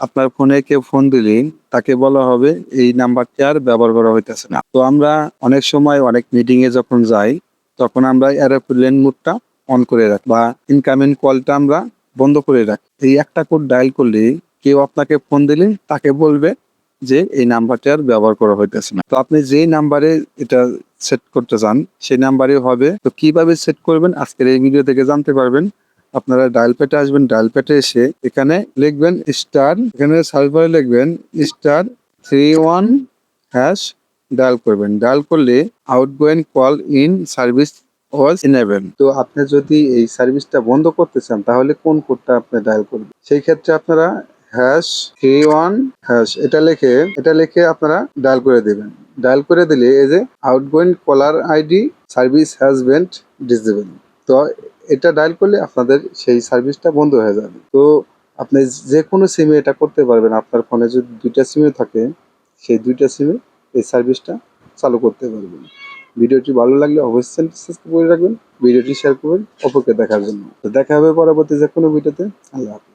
আপনার ফোনে কেউ ফোন দিলে তাকে বলা হবে, এই নাম্বারটি আর ব্যবহার করা হইতেছে না। তো আমরা অনেক সময় অনেক মিটিং এ যখন যাই, তখন আমরা এরোপ্লেন মোডটা অন করে রাখি বা ইনকামিং কলটা আমরা বন্ধ করে রাখি। এই একটা কোড ডায়াল করলে কেউ আপনাকে ফোন দিলে তাকে বলবে যে এই নাম্বারটি আর ব্যবহার করা হইতেছে না। তো আপনি যেই নাম্বারে এটা সেট করতে চান, সেই নাম্বারে হবে। তো কীভাবে সেট করবেন? আজকের এই ভিডিও থেকে জানতে পারবেন। আপনারা ডায়াল প্যাটে আসবেন, ডায়াল প্যাটে এসে এখানে লিখবেন স্টার, এখানে সার্ভারে লিখবেন star three one hash dial করবেন। ডায়াল করলে outgoing call in service was enable তো আপনি যদি এই সার্ভিসটা বন্ধ করতে চান, তাহলে কোন কোডটা আপনি ডায়াল করবেন? সেই ক্ষেত্রে আপনারা হ্যাশ থ্রি ওয়ান হ্যাশ এটা লিখে এটা লিখে আপনারা ডায়াল করে দেবেন। ডায়াল করে দিলে এই যে outgoing caller ID service has been disable তো এটা ডায়াল করলে আপনাদের সেই সার্ভিসটা বন্ধ হয়ে যাবে। তো আপনি যে কোনো সিমে এটা করতে পারবেন। আপনার ফোনে যদি দুইটা সিমে থাকে, সেই দুইটা সিমে এই সার্ভিসটা চালু করতে পারবেন। ভিডিওটি ভালো লাগলে অবশ্যই সাবস্ক্রাইব করে রাখবেন। ভিডিওটি শেয়ার করবেন। অপরকে দেখার জন্য। তো দেখা হবে পরবর্তী যে কোনো ভিডিওতে। আল্লাহ হাফিজ।